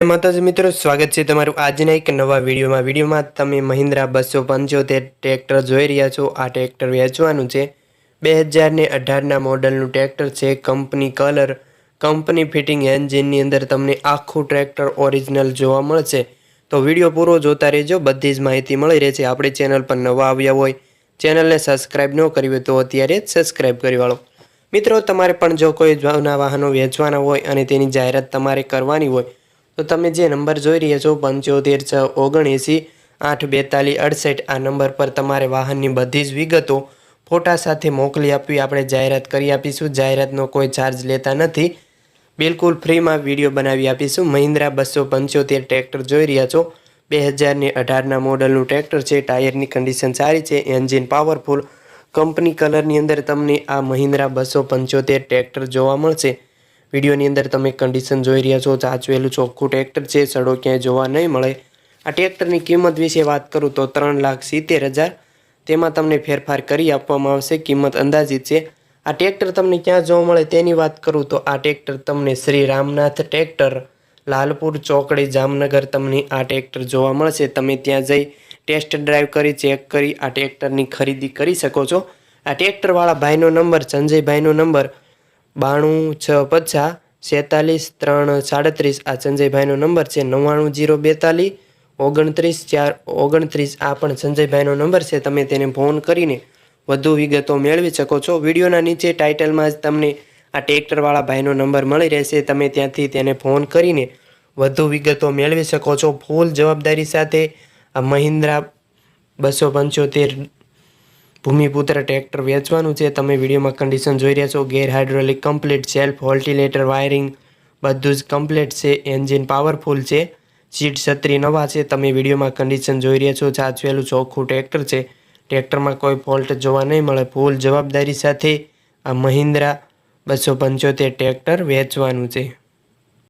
માતાજી મિત્રો, સ્વાગત છે તમારું આજના એક નવા વિડીયોમાં. વિડીયોમાં તમે મહિન્દ્રા બસો પંચોતેર ટ્રેક્ટર જોઈ રહ્યા છો. આ ટ્રેક્ટર વેચવાનું છે. બે હજારને અઢારના મોડલનું ટ્રેક્ટર છે, કંપની કલર. કંપની ફિટિંગ એન્જિનની અંદર તમને આખું ટ્રેક્ટર ઓરિજિનલ જોવા મળશે. તો વીડિયો પૂરો જોતા રહેજો, બધી જ માહિતી મળી રહે છે આપણી ચેનલ પર નવા આવ્યા હોય, ચેનલને સબસ્ક્રાઈબ ન કરી હોય તો અત્યારે જ સબસ્ક્રાઈબ કરી વાળો. મિત્રો, તમારે પણ જો કોઈ જૂના વાહનો વેચવાના હોય અને તેની જાહેરાત તમારે કરવાની હોય તો તમે જે નંબર જોઈ રહ્યા છો, પંચોતેર છ ઓગણએંસી આઠ બેતાલીસ અડસઠ, આ નંબર પર તમારે વાહનની બધી જ વિગતો ફોટા સાથે મોકલી આપવી. આપણે જાહેરાત કરી આપીશું. જાહેરાતનો કોઈ ચાર્જ લેતા નથી. બિલકુલ ફ્રીમાં વીડિયો બનાવી આપીશું. મહિન્દ્રા બસો પંચોતેર ટ્રેક્ટર જોઈ રહ્યા છો. બે હજારને અઢારના મોડલનું ટ્રેક્ટર છે. ટાયરની કન્ડિશન સારી છે. એન્જિન પાવરફુલ કંપની કલરની અંદર તમને આ મહિન્દ્રા બસો પંચોતેર ટ્રેક્ટર જોવા મળશે. વિડીયોની અંદર તમે કન્ડિશન જોઈ રહ્યા છો ચાચવેલું ચોખ્ખું ટ્રેક્ટર છે, સડો ક્યાંય જોવા નહીં મળે. આ ટ્રેક્ટરની કિંમત વિશે વાત કરું તો ત્રણ લાખ સિત્તેર હજાર. તેમાં તમને ફેરફાર કરી આપવામાં આવશે, કિંમત અંદાજિત છે. આ ટ્રેક્ટર તમને ક્યાં જોવા મળે તેની વાત કરું તો આ ટ્રેક્ટર તમને શ્રી રામનાથ ટ્રેક્ટર લાલપુર ચોકડી, જામનગર તમને આ ટ્રેક્ટર જોવા મળશે. તમે ત્યાં જઈ ટેસ્ટ ડ્રાઈવ કરી ચેક કરી આ ટ્રેક્ટરની ખરીદી કરી શકો છો. આ ટ્રેક્ટરવાળા ભાઈનો નંબર સંજયભાઈનો નંબર બાણું, છ, પચાસ સેતાલીસ ત્રણ, સાડત્રીસ. આ સંજયભાઈનો નંબર છે નવ્વાણું, જીરો, બેતાલીસ. ઓગણત્રીસ, ચાર, ઓગણત્રીસ. આ પણ સંજયભાઈનો નંબર છે. તમે તેને ફોન કરીને વધુ વિગતો મેળવી શકો છો. વિડીયોના નીચે ટાઇટલમાં જ તમને આ ટ્રેક્ટરવાળા ભાઈનો નંબર મળી રહેશે. તમે ત્યાંથી તેને ફોન કરીને વધુ વિગતો મેળવી શકો છો. ફૂલ જવાબદારી સાથે આ મહિન્દ્રા બસો પંચોતેર ભૂમિપુત્ર ટ્રેક્ટર વેચવાનું છે. તમે વિડીયોમાં કન્ડિશન જોઈ રહ્યા છો. ગેર હાઇડ્રોલિક કમ્પ્લીટ સેલ્ફ હોલ્ટિલેટર વાયરિંગ બધું જ કમ્પ્લીટ છે. એન્જિન પાવરફુલ છે. સીટ છત્રી નવા છે. તમે વિડીયોમાં કન્ડિશન જોઈ રહ્યા છો. સાચવેલું ચોખ્ખું ટ્રેક્ટર છે. ટ્રેક્ટરમાં કોઈ ફોલ્ટ જોવા નહીં મળે. ફૂલ જવાબદારી સાથે આ મહિન્દ્રા બસો પંચોતેર ટ્રેક્ટર વેચવાનું છે.